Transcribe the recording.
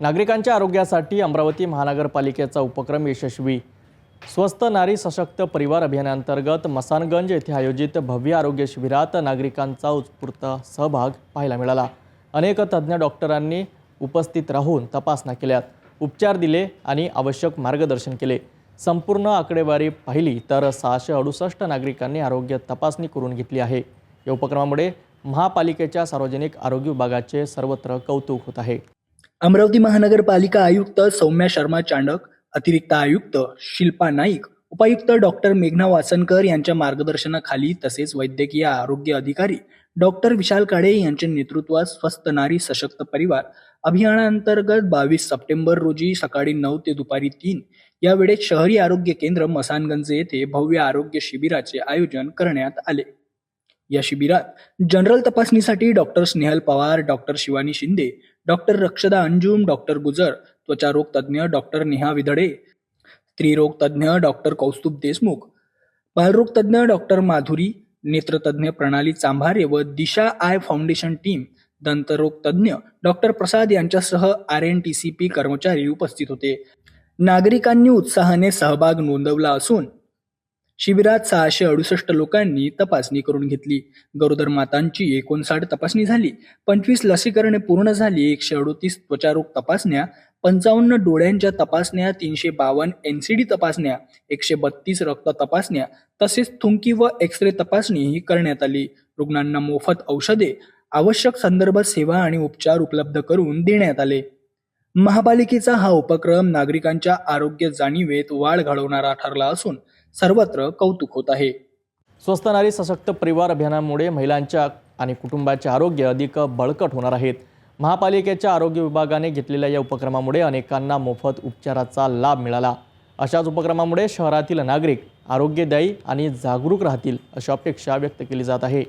नागरिकांच्या आरोग्यासाठी अमरावती महानगरपालिकेचा उपक्रम यशस्वी. स्वस्त नारी सशक्त परिवार अभियानांतर्गत मसानगंज येथे आयोजित भव्य आरोग्य शिबिरात नागरिकांचा उत्स्फूर्त सहभाग पाहायला मिळाला. अनेक तज्ज्ञ डॉक्टरांनी उपस्थित राहून तपासण्या केल्यात. उपचार दिले आणि आवश्यक मार्गदर्शन केले. संपूर्ण आकडेवारी पाहिली तर सहाशे अडुसष्ट नागरिकांनी आरोग्य तपासणी करून घेतली आहे. या उपक्रमामुळे महापालिकेच्या सार्वजनिक आरोग्य विभागाचे सर्वत्र कौतुक होत आहे. अमरावती महानगरपालिका आयुक्त सौम्या शर्मा चांडक अतिरिक्त आयुक्त शिल्पा नाईक उपायुक्त डॉक्टर मेघना वासनकर यांच्या मार्गदर्शनाखाली तसेच वैद्यकीय आरोग्य अधिकारी डॉक्टर विशाल काळे यांच्या नेतृत्वात स्वस्त नारी सशक्त परिवार अभियानांतर्गत बावीस सप्टेंबर रोजी सकाळी नऊ ते दुपारी तीन या वेळेत शहरी आरोग्य केंद्र मसानगंज येथे भव्य आरोग्य शिबिराचे आयोजन करण्यात आले. या शिबिरात जनरल तपासणीसाठी doctor Snehal Pawar doctor Shivani Shinde doctor Rakshada Anjum doctor Gujar त्वचारोग तज्ज्ञ डॉक्टर नेहा विधडे स्त्रीरोग तज्ज्ञ डॉक्टर कौस्तुभ देशमुख बालरोग तज्ज्ञ डॉक्टर माधुरी नेत्रतज्ञ प्रणाली चांभारे व दिशा आय फाउंडेशन टीम दंतरोग तज्ज्ञ डॉक्टर प्रसाद यांच्यासह R N T C P कर्मचारी उपस्थित होते. नागरिकांनी उत्साहाने सहभाग नोंदवला असून शिबिरात सहाशे अडुसष्ट लोकांनी तपासणी करून घेतली. गरोदर मातांची एकोणसाठ तपासणी झाली. पंचवीस लसीकरणे पूर्ण झाली. एकशे अडोतीस त्वचारोग तपासण्या पंचावन्न डोळ्यांच्या तपासण्या तीनशे बावन्न एन सी डी तपासण्या एकशे बत्तीस रक्त तपासण्या तसेच थुंकी व एक्सरे तपासणीही तपासणी ही करण्यात आली. रुग्णांना मोफत औषधे आवश्यक संदर्भ सेवा आणि उपचार उपलब्ध करून देण्यात आले. महापालिकेचा हा उपक्रम नागरिकांच्या आरोग्य जाणीवेत वाढ घडवणारा ठरला असून सर्वत्र कौतुक होत आहे. स्वस्त नारी सशक्त परिवार अभियानामुळे महिलांच्या आणि कुटुंबाचे आरोग्य अधिक बळकट होणार आहेत. महापालिकेच्या आरोग्य विभागाने घेतलेल्या या उपक्रमामुळे अनेकांना मोफत उपचाराचा लाभ मिळाला. अशाच उपक्रमामुळे शहरातील नागरिक आरोग्यदायी आणि जागरूक राहतील अशी अपेक्षा व्यक्त केली जात आहे.